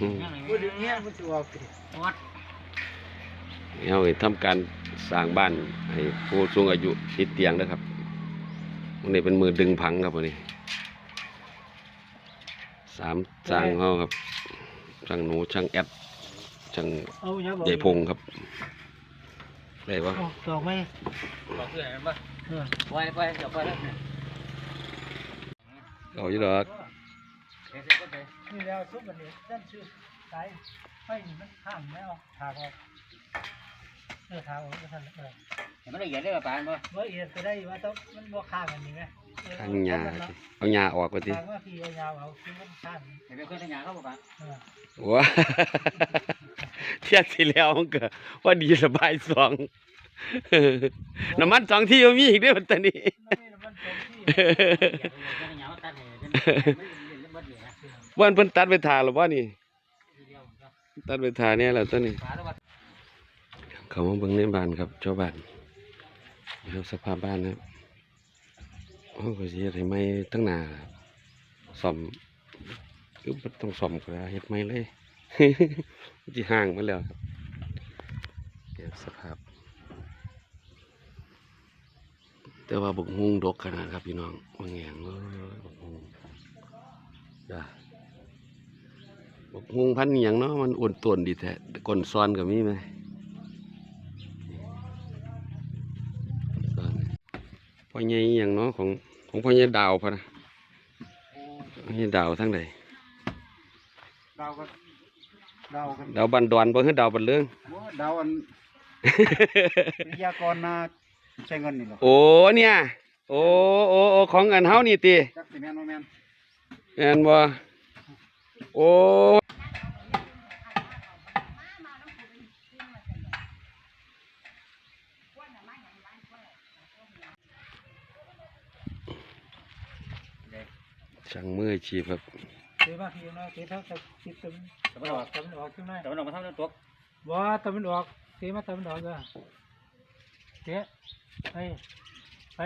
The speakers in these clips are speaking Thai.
อืมพูดถึงเนี้ยมันจะออกสิวัดเอาไปทำการสร้างบ้านให้ผู้สูงอายุติดเตียงนะครับวันนี้เป็นมือดึงพังครับวันนี้สามสร้างเขาครับช่างหนูช่างแอดช่างเอาอย่าบอกใหญ่พงครับได้ปะเอาดอกไหมบอกเพื่อนมันบ่เออไว้ไปเดี๋ยวไปแล้วเนี่ยเอาอยู่ดอก เดี๋ยวเสร็จก็ไปนี่แล้วซุปอันนี้ด้านชื่อสายไฟนี่มันข้ามไม่เอาถากออกเออถากออกก็ทันเออเห็นมันละเอียดได้ป่ะปานบ่ว่าเอียดก็ได้ว่าต้องมันบ่ข้างกันนี่ไงข้างหญ้าเอาหญ้าออกก็ทีทางว่าพี่เอายาเอาคือมันข้างเห็นเป็นเครื่องทำงาเขาบ่ปานว้าเที่ยงที่แล้วมันก็ว่าดีสบายสองน้ำมันสองที่ยังมีอีกด้วยมันตนี้ วันเพิ่นตัดไปทาหรือว่านี่ ตัดไปทาเนี่ยแหละตัวนี้ปาแล้วว่าเขามาเบิ่งในบ้านครับชาวบ้านนี่ครับสภาพบ้านนะครับโอ้ก็สิเฮ็ดให้ใหม่ตั้งหนาซ่อมคือบ่ต้องซ่อมก็ได้เฮ็ดใหม่เลยมันสิห่างมาแล้วครับเดี๋ยวสภาพ แต่ว่าบกฮุงดกขนาดครับพี่น้องว่าแงงเลยบกฮุงจ้า บกฮุงพันธุ์อหย่างเนาะมันอ้วนต้วนดีแท้ก้นซ้อนก็มีไหมซ้อนพ่อใหญ่อหย่างเนาะของของพ่อใหญ่ดาวพะนะพ่อใหญ่ดาวทั้งใดดาวกันดาวกันดาวบันดอนบ่คือดาวบันเรื่องดาวอันวิทยากรนาใช้เงินนี่หรอโอ้เนี่ยโอ้โอ้โอ้ของอันเฮานี่ติจักสิแม่นบ่แม่นแม่นบ่โอ้ ช่างมืออาชีพครับเตะมาพี่นะเตะเท่าตะติดตะมันตะวันออกตะมันออกขึ้นมาตะวันออกมาทำน้ำตกว่าตะมันออกเตะมาตะมันออกก็เตะไปไป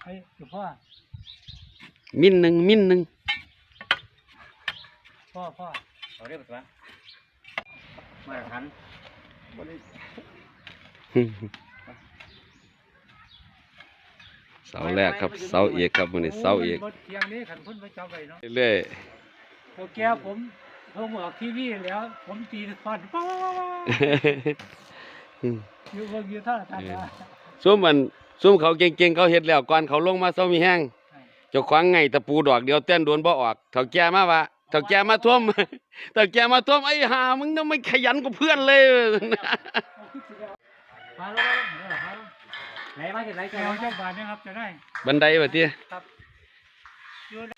ไปอยู่พ่อมิ้นหนึ่งมิ้นหนึ่งพ่อพ่อเอาได้ป่ะปานมาตรฐาน เสาแรกครับเสาเอกครับมันนี้เสาเอกโยบนเทียงนี้ขันพุ่นไปจับไว้เนาะเรื่อยโอแกผมโทรมาออกทีวีแล้ว ผมตีควันป้าๆอยู่เบนอยู่ท่าทางนะซุ่มมันซุ่มเขาเก่งๆเขาเฮ็ดแล้วก่อนเขาลงมาเสามีแห้งเจ้าขวางไงตะปูดอกเดียวเต้นโดนบ่ออกเฒ่าแก่มาว่าเฒ่าแก่มาท่วมเฒ่าแก่มาท่วมไอ้ห่ามึงต้องไม่ขยันกว่าเพื่อนเลย ไหนมาจากไหนแกกันเอาเจ้าบาทนะครับจะได้ บันไดบ่ติครับอยู่ใน